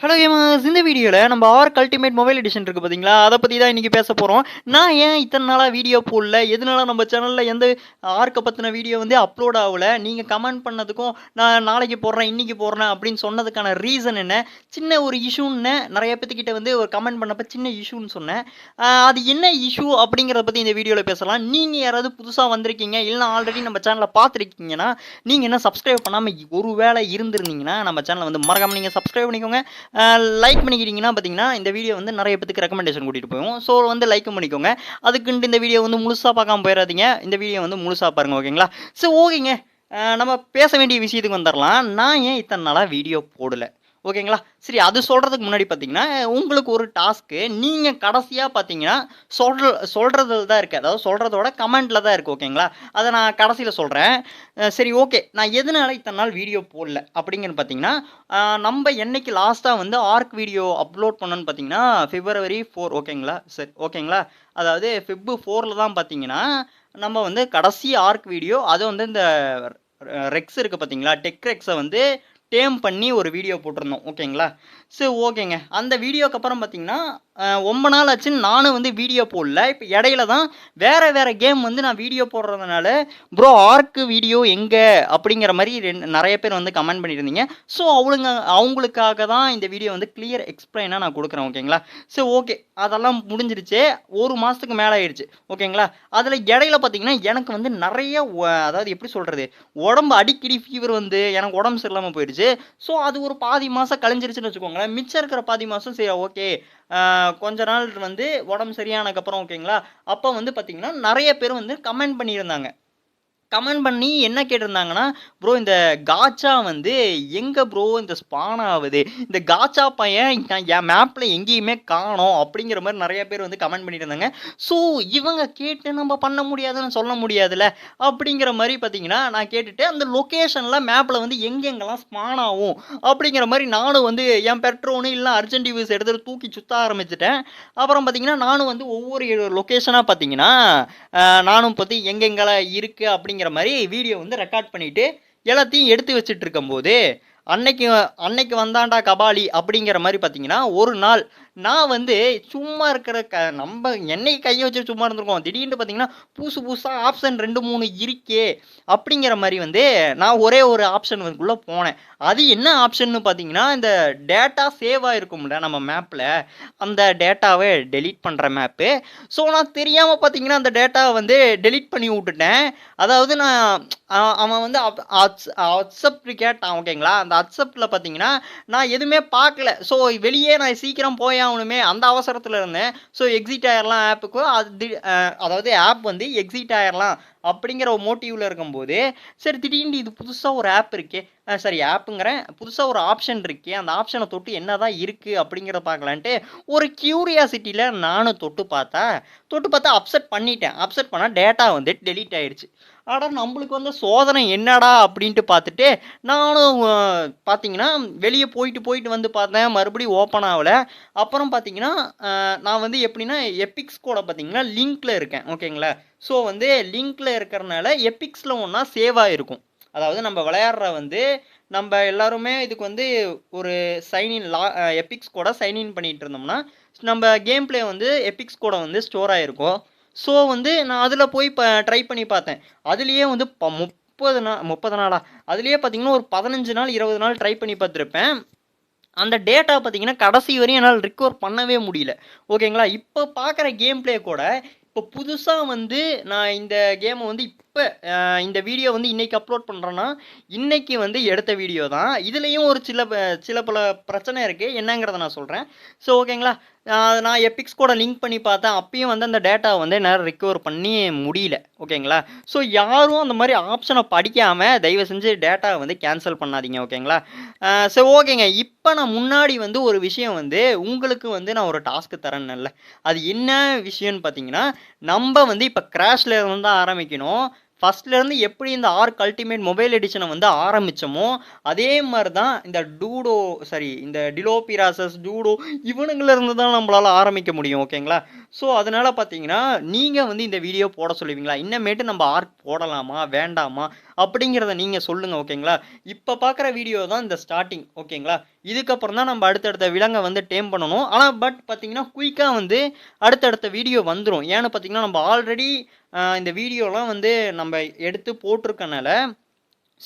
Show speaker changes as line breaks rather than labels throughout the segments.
Hello gamers இந்த வீடியோவில் நம்ம ஆர்க் அல்டிமேட் மொபைல் எடிஷன் இருக்குது பார்த்தீங்களா அதை பற்றி தான் இன்றைக்கி பேச போகிறோம் நான் ஏன் இத்தனை நாளாக வீடியோ போடல? எதனால நம்ம சேனலில் எந்த ஆர்க்கை பற்றின வீடியோ வந்து அப்லோட் ஆகலை? நீங்கள் கமெண்ட் பண்ணதுக்கும் நான் நாளைக்கு போடுறேன் இன்றைக்கி போடுறேன் அப்படின்னு சொன்னதுக்கான ரீசன் என்ன? சின்ன ஒரு இஷ்யூன்னு நிறைய பேத்துக்கிட்ட வந்து ஒரு கமெண்ட் பண்ணப்போ சின்ன இஷ்யூன்னு சொன்னேன். அது என்ன இஷ்யூ அப்படிங்கிறத பற்றி இந்த வீடியோவில் பேசலாம். நீங்கள் யாராவது புதுசாக வந்திருக்கீங்க இல்லை ஆல்ரெடி நம்ம சேனலை பார்த்துருக்கீங்கன்னா நீங்கள் என்ன சப்ஸ்கிரைப் பண்ணாமல் ஒரு வேளை இருந்திருந்தீங்கன்னா நம்ம சேனலை வந்து மறக்காமல் நீங்கள் சப்ஸ்கிரைப் பண்ணிக்கோங்க. லைக் பண்ணிக்கிட்டீங்கன்னா பார்த்தீங்கன்னா இந்த வீடியோ வந்து நிறைய பேத்துக்கு ரெக்கமெண்டேஷன் கூட்டிகிட்டு போவோம் ஸோ வந்து லைக்கும் பண்ணிக்கோங்க. அதுக்குன்ட்டு இந்த வீடியோ வந்து முழுசாக பார்க்காம போயிடாதீங்க. இந்த வீடியோ வந்து முழுசாக பாருங்கள் ஓகேங்களா ஸோ ஓகேங்க நம்ம பேச வேண்டிய விஷயத்துக்கு வந்துடலாம். நான் ஏன் இத்தனை நாளாக வீடியோ போடலை? ஓகேங்களா? சரி அது சொல்கிறதுக்கு முன்னாடி பார்த்தீங்கன்னா உங்களுக்கு ஒரு டாஸ்க்கு நீங்கள் கடைசியாக பார்த்தீங்கன்னா சொல்கிற சொல்கிறதுல தான் இருக்குது அதாவது சொல்கிறதோட கமெண்ட்டில் தான் இருக்குது ஓகேங்களா? அதை நான் கடைசியில் சொல்கிறேன் சரி ஓகே. நான் எதனால இத்தனை நாள் வீடியோ போடல? அப்படிங்கன்னு பார்த்தீங்கன்னா நம்ம என்னைக்கு லாஸ்ட்டாக வந்து ஆர்க் வீடியோ அப்லோட் பண்ணோன்னு பார்த்தீங்கன்னா ஃபிப்ரவரி ஃபோர் ஓகேங்களா? சரி ஓகேங்களா? அதாவது ஃபிப்பு ஃபோரில் தான் பார்த்தீங்கன்னா நம்ம வந்து கடைசி ஆர்க் வீடியோ அது வந்து இந்த ரெக்ஸ் இருக்குது பார்த்தீங்களா டெக் ரெக்ஸை வந்து டேம் பண்ணி ஒரு வீடியோ போட்டிருந்தோம். ஓகேங்களா சரி ஓகேங்க. அந்த வீடியோக்கு அப்புறம் பார்த்தீங்கன்னா ரொம்ப நாள் ஆச்சுன்னு நானும் வந்து வீடியோ போடல. இப்போ இடையில தான் வேறு வேறு கேம் வந்து நான் வீடியோ போடுறதுனால ப்ரோ ஆர்க்கு வீடியோ எங்கே? அப்படிங்கிற மாதிரி ரெண்டு நிறைய பேர் வந்து கமெண்ட் பண்ணியிருந்தீங்க. ஸோ அவளுங்க அவங்களுக்காக தான் இந்த வீடியோ வந்து கிளியர் எக்ஸ்பிளைனாக நான் கொடுக்குறேன் ஓகேங்களா? சரி ஓகே. அதெல்லாம் முடிஞ்சிருச்சு. ஒரு மாதத்துக்கு மேலே ஆயிடுச்சு ஓகேங்களா? அதில் இடையில பார்த்தீங்கன்னா எனக்கு வந்து நிறைய அதாவது எப்படி சொல்கிறது உடம்பு அடிக்கடி ஃபீவர் வந்து எனக்கு உடம்பு சரியில்லாமல் போயிடுச்சு. ஸோ அது ஒரு பாதி மாதம் கழிஞ்சிருச்சுன்னு வச்சுக்கோங்க வச்சுக்கோங்களேன் மிச்சம் இருக்கிற பாதி மாதம் சரி ஓகே. கொஞ்ச நாள் வந்து உடம்பு சரியானதுக்கப்புறம் ஓகேங்களா? அப்போ வந்து பார்த்தீங்கன்னா நிறைய பேர் வந்து கமெண்ட் பண்ணியிருந்தாங்க. கமெண்ட் பண்ணி என்ன கேட்டிருந்தாங்கன்னா ப்ரோ இந்த காச்சா வந்து எங்கே ப்ரோ இந்த ஸ்பான் ஆகுது. இந்த காச்சா பையன் நான் என் மேப்பில் எங்கேயுமே காணோம். அப்படிங்கிற மாதிரி நிறைய பேர் வந்து கமெண்ட் பண்ணிட்டு இருந்தாங்க ஸோ இவங்க கேட்டு நம்ம பண்ண முடியாதுன்னு சொல்ல முடியாதுல்ல? அப்படிங்கிற மாதிரி பார்த்தீங்கன்னா நான் கேட்டுட்டு அந்த லொக்கேஷனில் மேப்பில் வந்து எங்கெங்கெல்லாம் ஸ்பான் ஆகும்? அப்படிங்கிற மாதிரி நானும் வந்து என் பெட்ரோனு இல்லை அர்ஜென்ட் டிவிஸ் எடுத்துகிட்டு தூக்கி சுற்ற ஆரம்பிச்சிட்டேன். அப்புறம் பார்த்தீங்கன்னா நானும் வந்து ஒவ்வொரு லொக்கேஷனாக பார்த்தீங்கன்னா நானும் பார்த்து எங்கெங்கெல்லாம் இருக்குது அப்படிங்கிற மாதிரி வீடியோ வந்து ரெக்கார்ட் பண்ணிவிட்டு எல்லாத்தையும் எடுத்து வச்சுட்டு இருக்கும்போது அன்னைக்கு அன்னைக்கு வந்தாண்டா கபாலி அப்படிங்கிற மாதிரி பார்த்தீங்கன்னா ஒரு நாள் நான் வந்து சும்மா இருக்கிற க நம்ம என்னைக்கு கையை வச்சு சும்மா இருந்திருக்கோம் திடீர்னு பார்த்தீங்கன்னா புதுசு புதுசாக ஆப்ஷன் ரெண்டு மூணு இருக்கே அப்படிங்கிற மாதிரி வந்து நான் ஒரே ஒரு ஆப்ஷன் வந்துக்குள்ளே போனேன். அது என்ன ஆப்ஷன்னு பார்த்தீங்கன்னா இந்த டேட்டா சேவ் ஆகிருக்கும்ல நம்ம மேப்பில் அந்த டேட்டாவை டெலீட் பண்ணுற மேப்பு ஸோ நான் தெரியாமல் பார்த்தீங்கன்னா அந்த டேட்டாவை வந்து டெலீட் பண்ணி விட்டுட்டேன். அதாவது நான் அவன் வந்து அக்செப்ட் கேட்டான் ஓகேங்களா அந்த வாட்ஸ்அப்பில் பார்த்தீங்கன்னா நான் எதுவுமே பார்க்கல ஸோ வெளியே நான் சீக்கிரம் போய் ஆகணுமே அந்த அவசரத்தில் இருந்தேன். ஸோ எக்ஸிட் ஆயிடலாம் ஆப்புக்கு அது அதாவது ஆப் வந்து எக்ஸிட் ஆயிடலாம் அப்படிங்கிற ஒரு மோட்டிவில் இருக்கும்போது சரி திடீர்னு இது புதுசாக ஒரு ஆப் இருக்கே சரி ஆப்புங்கிறேன். புதுசாக ஒரு ஆப்ஷன் இருக்கே அந்த ஆப்ஷனை தொட்டு என்னதான் இருக்குது அப்படிங்கிறத பார்க்கலான்ட்டு ஒரு கியூரியாசிட்டியில் நானும் தொட்டு பார்த்தா தொட்டு பார்த்தா அப்செட் பண்ணிட்டேன். அப்செட் பண்ணால் டேட்டா வந்து டெலீட் ஆயிடுச்சு. ஆடா நம்மளுக்கு வந்து சோதனை என்னடா அப்படின்ட்டு பார்த்துட்டு நானும் பார்த்தீங்கன்னா வெளியே போயிட்டு போயிட்டு வந்து பார்த்தேன். மறுபடியும் ஓப்பன் ஆகல. அப்புறம் பார்த்தீங்கன்னா நான் வந்து எப்படின்னா எபிக்ஸ் கூட பார்த்தீங்கன்னா லிங்க்கில் இருக்கேன். ஓகேங்களா ஸோ வந்து லிங்க்கில் இருக்கிறனால எபிக்ஸில் ஒன்றா சேவ் ஆகிருக்கும் அதாவது நம்ம விளையாடுற வந்து நம்ம எல்லாருமே இதுக்கு வந்து ஒரு சைன்இன் லா எபிக்ஸ் கூட சைன்இன் பண்ணிட்டு இருந்தோம்னா நம்ம கேம் ப்ளே வந்து எபிக்ஸ் கூட வந்து ஸ்டோர் ஆகிருக்கும் ஸோ வந்து நான் அதில் போய் இப்போ ட்ரை பண்ணி பார்த்தேன். அதுலேயே வந்து ப முப்பது நாள் முப்பது நாளா? அதுலேயே பார்த்தீங்கன்னா ஒரு பதினஞ்சு நாள் இருபது நாள் ட்ரை பண்ணி பார்த்துருப்பேன். அந்த டேட்டா பார்த்தீங்கன்னா கடைசி வரையும் என்னால் ரிக்கவர் பண்ணவே முடியல. ஓகேங்களா இப்போ பார்க்குற கேம் ப்ளே கூட இப்போ புதுசாக வந்து நான் இந்த கேமை வந்து இப்போ இந்த வீடியோ வந்து இன்றைக்கி அப்லோட் பண்ணுறேன்னா இன்றைக்கி வந்து எடுத்த வீடியோ தான். இதுலேயும் ஒரு சில ப- சில பல பிரச்சனை இருக்குது என்னங்கிறத நான் சொல்கிறேன் ஸோ ஓகேங்களா நான் எபிக்ஸ் கூட லிங்க் பண்ணி பார்த்தேன். அப்பயும் வந்து அந்த டேட்டா வந்து என்னால் ரிக்கவர் பண்ணி முடியல. ஓகேங்களா? ஸோ யாரும் அந்த மாதிரி ஆப்ஷனை படிக்காமல் தயவு செஞ்சு டேட்டா வந்து கேன்சல் பண்ணாதீங்க. ஓகேங்களா? சரி ஓகேங்க. இப்போ நான் முன்னாடி வந்து ஒரு விஷயம் வந்து உங்களுக்கு வந்து நான் ஒரு டாஸ்க்கு இல்லை அது என்ன விஷயம்னு பார்த்தீங்கன்னா நம்ம வந்து இப்போ கிராஷ்ல இருந்து தான் ஆரம்பிக்கணும். ஃபஸ்ட்லேருந்து எப்படி இந்த ஆர்க் அல்டிமேட் மொபைல் எடிஷனை வந்து ஆரம்பித்தோமோ அதே மாதிரி தான் இந்த டூடோ சாரி இந்த டிலோபிராசஸ் டூடோ இவனுங்கள்லேருந்து தான் நம்மளால் ஆரம்பிக்க முடியும் ஓகேங்களா ஸோ அதனால் பார்த்தீங்கன்னா நீங்கள் வந்து இந்த வீடியோ போட சொல்லுவீங்களா? இன்னமேட்டு நம்ம ஆர்க் போடலாமா? வேண்டாமா? அப்படிங்கிறத நீங்கள் சொல்லுங்கள் ஓகேங்களா? இப்போ பார்க்குற வீடியோ தான் இந்த ஸ்டார்டிங் ஓகேங்களா? இதுக்கப்புறம் தான் நம்ம அடுத்தடுத்த விலங்கை வந்து டேம் பண்ணணும். ஆனால் பட் பார்த்தீங்கன்னா குயிக்காக வந்து அடுத்தடுத்த வீடியோ வந்துடும் ஏன்னு பார்த்தீங்கன்னா நம்ம ஆல்ரெடி இந்த வீடியோலாம் வந்து நம்ம எடுத்து போட்டிருக்கனால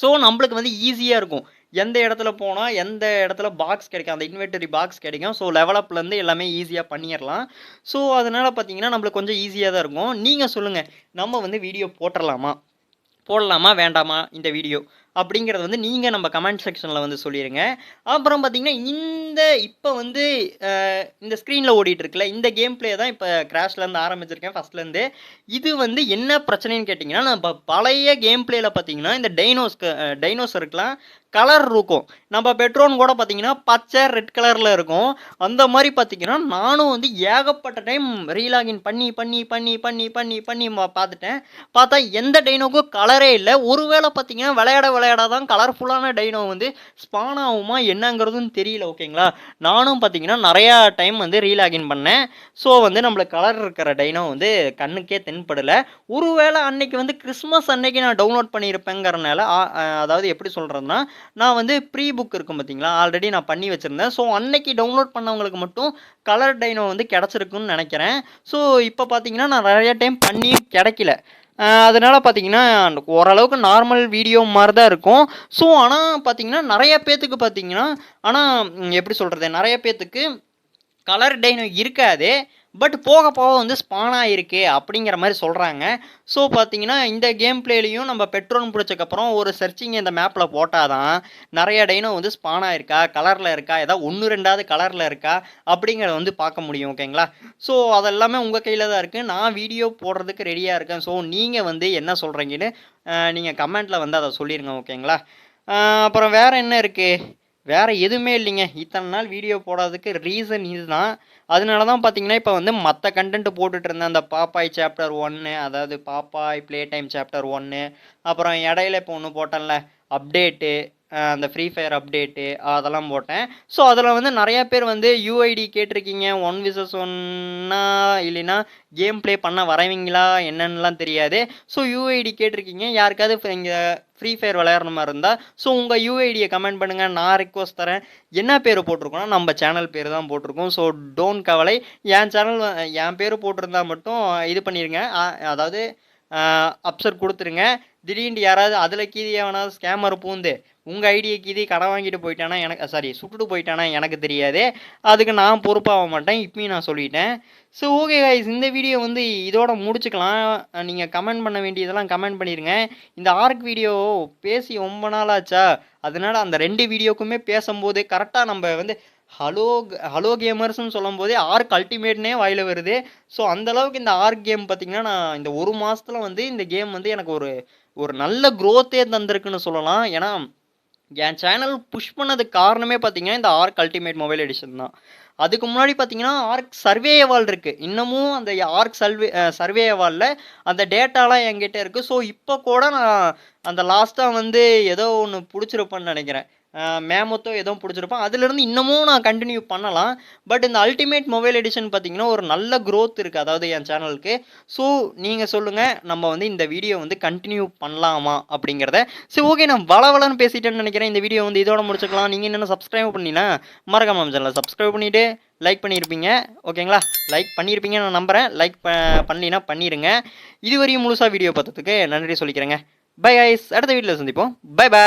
ஸோ நம்மளுக்கு வந்து ஈஸியாக இருக்கும். எந்த இடத்துல போனால் எந்த இடத்துல பாக்ஸ் கிடைக்கும் அந்த இன்வெர்டரி பாக்ஸ் கிடைக்கும். ஸோ லெவலப்லேருந்து எல்லாமே ஈஸியாக பண்ணிடலாம். ஸோ அதனால் பார்த்தீங்கன்னா நம்மளுக்கு கொஞ்சம் ஈஸியாக தான் இருக்கும். நீங்கள் சொல்லுங்கள் நம்ம வந்து வீடியோ போட்டுடலாமா? போடலாமா வேண்டாமா இந்த வீடியோ அப்படிங்கிறது வந்து நீங்கள் நம்ம கமெண்ட் செக்ஷனில் வந்து சொல்லிடுங்க அப்புறம் பார்த்தீங்கன்னா இந்த இப்போ வந்து இந்த ஸ்க்ரீனில் ஓடிட்டு இருக்குல்ல இந்த கேம் ப்ளே தான் இப்போ கிராஷ்லேருந்து ஆரம்பிச்சிருக்கேன் ஃபஸ்ட்லேருந்து இது வந்து என்ன பிரச்சனைன்னு கேட்டிங்கன்னா நம்ம பழைய கேம் பிளேயில் பார்த்தீங்கன்னா இந்த டைனோஸ்க்கு டைனோசருக்குலாம் கலர் இருக்கும். நம்ம பெட்ரோன் கூட பார்த்தீங்கன்னா பச்சை ரெட் கலரில் இருக்கும். அந்த மாதிரி பார்த்தீங்கன்னா நானும் வந்து ஏகப்பட்ட டைம் ரீலாகின் பண்ணி பண்ணி பண்ணி பண்ணி பண்ணி பண்ணி பார்த்துட்டேன் பார்த்தா எந்த டைனோக்கும் கலரே இல்லை. ஒருவேளை பார்த்தீங்கன்னா விளையாட விளையாட தான் கலர்ஃபுல்லான டைனோ வந்து ஸ்பான் ஆகுமா என்னங்கிறதும் தெரியல ஓகேங்களா நானும் பார்த்தீங்கன்னா நிறையா டைம் வந்து ரீலாகின் பண்ணேன். ஸோ வந்து நம்மளுக்கு கலர் இருக்கிற டைனோ வந்து கண்ணுக்கே தென்படலை. ஒருவேளை அன்னைக்கு வந்து கிறிஸ்மஸ் அன்னைக்கு நான் டவுன்லோட் பண்ணியிருப்பேங்கிறனால அதாவது எப்படி சொல்கிறதுனா நான் வந்து ப்ரீ புக் இருக்கும் பார்த்தீங்களா ஆல்ரெடி நான் பண்ணி வச்சுருந்தேன். ஸோ அன்னைக்கு டவுன்லோட் பண்ணவங்களுக்கு மட்டும் கலர் டைனோ வந்து கிடச்சிருக்குன்னு நினைக்கிறேன். ஸோ இப்போ பார்த்தீங்கன்னா நான் நிறைய டைம் பண்ணி கிடைக்கல. அதனால் பார்த்தீங்கன்னா ஓரளவுக்கு நார்மல் வீடியோ மாதிரி தான் இருக்கும். ஸோ ஆனால் பார்த்தீங்கன்னா நிறைய பேர்த்துக்கு பார்த்தீங்கன்னா ஆனால் எப்படி சொல்கிறது நிறைய பேர்த்துக்கு கலர் டைனோ இருக்காது. பட் போக போக வந்து ஸ்பான் ஆகிருக்கு அப்படிங்கிற மாதிரி சொல்கிறாங்க ஸோ பார்த்தீங்கன்னா இந்த கேம் பிளேலையும் நம்ம பெட்ரோல் பிடிச்சக்கப்புறம் ஒரு சர்ச்சிங் இந்த மேப்பில் போட்டால் தான் நிறைய டைனோ வந்து ஸ்பான் இருக்கா கலரில் இருக்கா ஏதாவது ஒன்று ரெண்டாவது கலரில் இருக்கா அப்படிங்கிறத வந்து பார்க்க முடியும் ஓகேங்களா ஸோ அதெல்லாமே உங்கள் கையில் தான் இருக்குது நான் வீடியோ போடுறதுக்கு ரெடியாக இருக்கேன். ஸோ நீங்கள் வந்து என்ன சொல்கிறீங்கன்னு நீங்கள் கமெண்ட்டில் வந்து அதை சொல்லிடுங்க ஓகேங்களா அப்புறம் வேறு என்ன இருக்குது வேறு எதுவுமே இல்லைங்க. இத்தனை நாள் வீடியோ போடாததுக்கு ரீசன் இதுதான். அதனால தான் பார்த்தீங்கன்னா இப்போ வந்து மற்ற கண்டென்ட் போட்டுட்டு இருந்தேன். அந்த பாப்பாய் சாப்டர் ஒன்று அதாவது பாப்பாய் ப்ளே டைம் சாப்டர் ஒன்று அப்புறம் இடையில இப்போ ஒன்று போட்டேன்ல அப்டேட்டு அந்த ஃப்ரீ ஃபயர் அப்டேட்டு அதெல்லாம் போட்டேன். ஸோ அதில் வந்து நிறையா பேர் வந்து யூஐடி கேட்டிருக்கீங்க. ஒன் விசஸ் ஒன்னா இல்லைன்னா கேம் ப்ளே பண்ண வரவீங்களா என்னன்னுலாம் தெரியாது. ஸோ யூஐடி கேட்டிருக்கீங்க. யாருக்காவது இங்கே ஃப்ரீ ஃபயர் விளையாடுற மாதிரி இருந்தால் ஸோ உங்கள் யூஐடியை கமெண்ட் பண்ணுங்கள் நான் ரிக்வஸ்ட் தரேன். என்ன பேர் போட்டிருக்கோன்னா நம்ம சேனல் பேர் தான் போட்டிருக்கோம். ஸோ டோன்ட் கவலை. என் சேனல் என் பேர் போட்டிருந்தா மட்டும் இது பண்ணிடுங்க அதாவது அப்சர் கொடுத்துருங்க. திடீர்னு யாராவது அதில் கீழே எவனாவது ஸ்கேமர் பூந்து உங்கள் ஐடியை கீதி கடன் வாங்கிட்டு போயிட்டானா எனக்கு சாரி சுட்டுட்டு போயிட்டானா எனக்கு தெரியாது. அதுக்கு நான் பொறுப்பாக மாட்டேன். இப்பயும் நான் சொல்லிட்டேன். ஸோ ஓகே guys இந்த வீடியோ வந்து இதோட முடிச்சுக்கலாம். நீங்கள் கமெண்ட் பண்ண வேண்டியதெல்லாம் கமெண்ட் பண்ணிடுங்க இந்த ஆர்க் வீடியோ பேசி ரொம்ப நாள் ஆச்சா? அதனால அந்த ரெண்டு வீடியோக்குமே பேசும்போது கரெக்டாக நம்ம வந்து ஹலோ ஹலோ கேமர்ஸ்னு சொல்லும் போதே ஆர்க் அல்டிமேட்னே வாயில வருது. ஸோ அந்தளவுக்கு இந்த ஆர்க் கேம் பார்த்தீங்கன்னா நான் இந்த ஒரு மாதத்தில் வந்து இந்த கேம் வந்து எனக்கு ஒரு ஒரு நல்ல க்ரோத்தே தந்திருக்குன்னு சொல்லலாம். ஏன்னா என் சேனல் புஷ் பண்ணது காரணமே பார்த்தீங்கன்னா இந்த ஆர்க் அல்டிமேட் மொபைல் எடிஷன் தான். அதுக்கு முன்னாடி பார்த்தீங்கன்னா ஆர்க் சர்வே அவால் இருக்குது இன்னமும் அந்த ஆர்க் சர்வே சர்வே அவாலில் அந்த டேட்டாலாம் என்கிட்ட இருக்குது ஸோ இப்போ கூட நான் அந்த லாஸ்ட்டாக வந்து ஏதோ ஒன்று பிடிச்சிருப்பேன்னு நினைக்கிறேன். மேமத்தோ ஏதோ பிடிச்சிருப்போம் அதுலேருந்து இன்னமும் நான் கண்டினியூ பண்ணலாம். பட் இந்த அல்டிமேட் மொபைல் எடிஷன் பார்த்தீங்கன்னா ஒரு நல்ல க்ரோத் இருக்குது அதாவது என் சேனலுக்கு ஸோ நீங்கள் சொல்லுங்கள் நம்ம வந்து இந்த வீடியோ வந்து கண்டினியூ பண்ணலாமா அப்படிங்கிறத. சரி ஓகே நான் வளவலன்னு பேசிட்டேன்னு நினைக்கிறேன். இந்த வீடியோ வந்து இதோட முடிச்சுக்கலாம். நீங்கள் என்னென்ன சப்ஸ்கிரைப் பண்ணினா மறக்காம சேனலை சப்ஸ்கிரைப் பண்ணிவிட்டு லைக் பண்ணியிருப்பீங்க ஓகேங்களா லைக் பண்ணியிருப்பீங்கன்னு நான் நம்புகிறேன் லைக் ப பண்ணலினா பண்ணிடுங்க இதுவரையும் முழுசாக வீடியோ பார்த்ததுக்கு நன்றி சொல்லிக்கிறேங்க. பை ஐஸ் அடுத்த வீட்டில் சந்திப்போம். By by